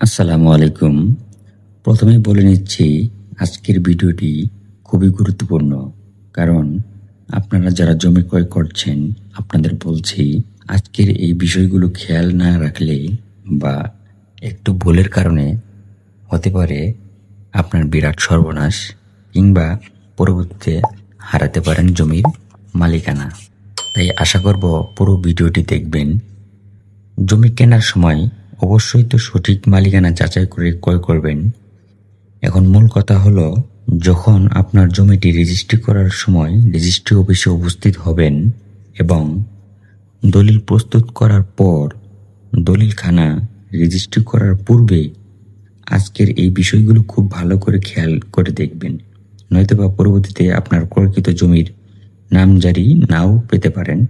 আসসালামু আলাইকুম। প্রথমে বলে নিচ্ছি, আজকের ভিডিওটি খুবই গুরুত্বপূর্ণ। কারণ আপনারা যারা জমি ক্রয় করছেন, আপনাদের বলছি, আজকের এই বিষয়গুলো খেয়াল না রাখলে বা একটু ভুলের কারণে হতে পারে আপনার বিরাট সর্বনাশ কিংবা পরবর্তীতে হারাতে পারেন জমির মালিকানা। তাই আশা করব পুরো ভিডিওটি দেখবেন। জমি কেনার সময় অবশ্যই তো সঠিক মালিকানা যাচাই করে ক্রয় করবেন। এখন মূল কথা হলো, যখন আপনার জমিটি রেজিস্ট্রি করার সময় রেজিস্ট্রি অফিসে উপস্থিত হবেন এবং দলিল প্রস্তুত করার পর দলিলখানা রেজিস্ট্রি করার পূর্বে আজকের এই বিষয়গুলো খুব ভালো করে খেয়াল করে দেখবেন। নয়তোবা পরবর্তীতে আপনার ক্রয়কৃত জমির নামজারি নাও পেতে পারেন।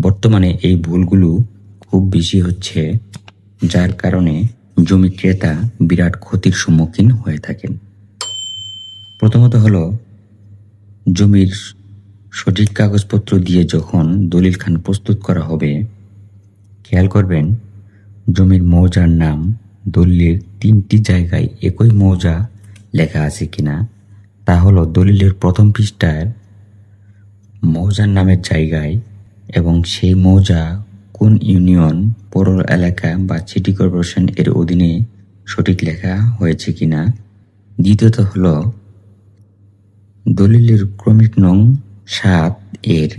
বর্তমানে এই ভুলগুলো খুব বেশি হচ্ছে। যার কারণে জমি ক্রেতা বিরাট ক্ষতির সম্মুখীন হয়ে থাকেন। প্রথমত হলো, জমির সঠিক কাগজপত্র দিয়ে যখন দলিল খান প্রস্তুত করা হবে, খেয়াল করবেন জমির মৌজার নাম দলিলের তিনটি জায়গায় একই মৌজা লেখা আছে কিনা। তা হলো দলিলের প্রথম পৃষ্ঠার মৌজার নামের জায়গায় এবং সেই মৌজা কোন ইউনিয়ন পৌর এলাকা বা সিটি কর্পোরেশন এর অধীনে সঠিক লেখা হয়েছে কিনা? দ্বিতীয়ত হল, দলিলের ক্রমিক নং সাত এর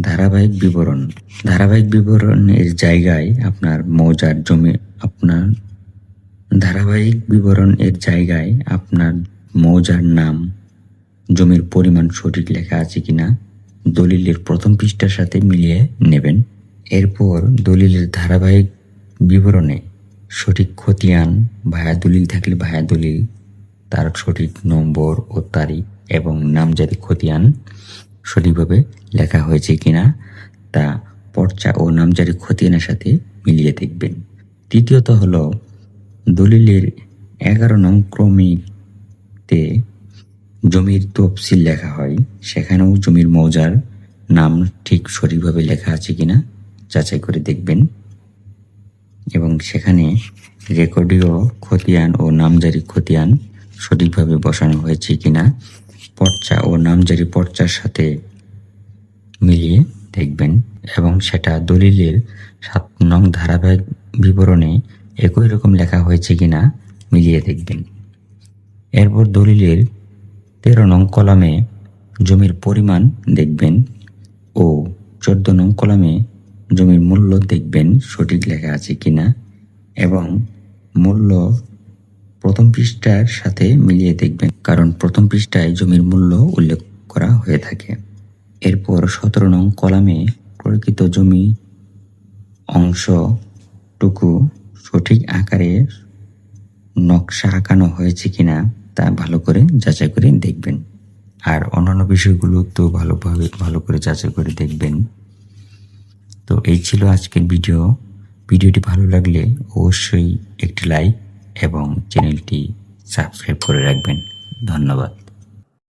ধারাবাহিক বিবরণ। ধারাবাহিক বিবরণের জায়গায় আপনার মৌজার জমি, আপনার ধারাবাহিক বিবরণ এর জায়গায় আপনার মৌজার নাম, জমির পরিমাণ সঠিক লেখা আছে কিনা, দলিলের প্রথম পৃষ্ঠার সাথে মিলিয়ে নেবেন। এরপর দলিলের ধারাবাহিক বিবরণে সঠিক খতিয়ান, ভায়া দলিল থাকলে ভায়া দলিল, তার সঠিক নম্বর ও তারিখ এবং নামজারি খতিয়ান সঠিকভাবে লেখা হয়েছে কিনা তা পর্চা ও নামজারি খতিয়ানের সাথে মিলিয়ে দেখবেন। তৃতীয়ত হল, দলিলের এগারো নং ক্রমিকতে জমির তফসিল লেখা হয়। সেখানেও জমির মৌজার নাম ঠিক সঠিকভাবে লেখা আছে কিনা যাচাই করে দেখবেন। এবং সেখানে রেকর্ডীয় খতিয়ান ও নামজারি খতিয়ান সঠিকভাবে বসানো হয়েছে কিনা, পর্চা ও নামজারি পর্চার সাথে মিলিয়ে দেখবেন এবং সেটা দলিলের সাত নং ধারাবাহিক বিবরণে একই রকম লেখা হয়েছে কিনা মিলিয়ে দেখবেন। এরপর দলিলের তেরো নং কলামে জমির পরিমাণ দেখবেন ও চোদ্দ নং কলামে জমির মূল্য দেখবেন সঠিক লেখা আছে কিনা এবং মূল্য প্রথম পৃষ্ঠার সাথে মিলিয়ে দেখবেন, কারণ প্রথম পৃষ্ঠায় জমির মূল্য উল্লেখ করা হয়ে থাকে। এরপর সতেরো নং কলামে প্রকৃত জমি অংশটুকু সঠিক আকারে নকশা আঁকানো হয়েছে কিনা তা ভালো করে যাচাই করে দেখবেন। আর অন্যান্য বিষয়গুলো তো ভালোভাবে ভালো করে যাচাই করে দেখবেন। তো এই ছিল আজকের ভিডিও। ভিডিওটি ভালো লাগলে অবশ্যই একটি লাইক এবং চ্যানেলটি সাবস্ক্রাইব করে রাখবেন। ধন্যবাদ।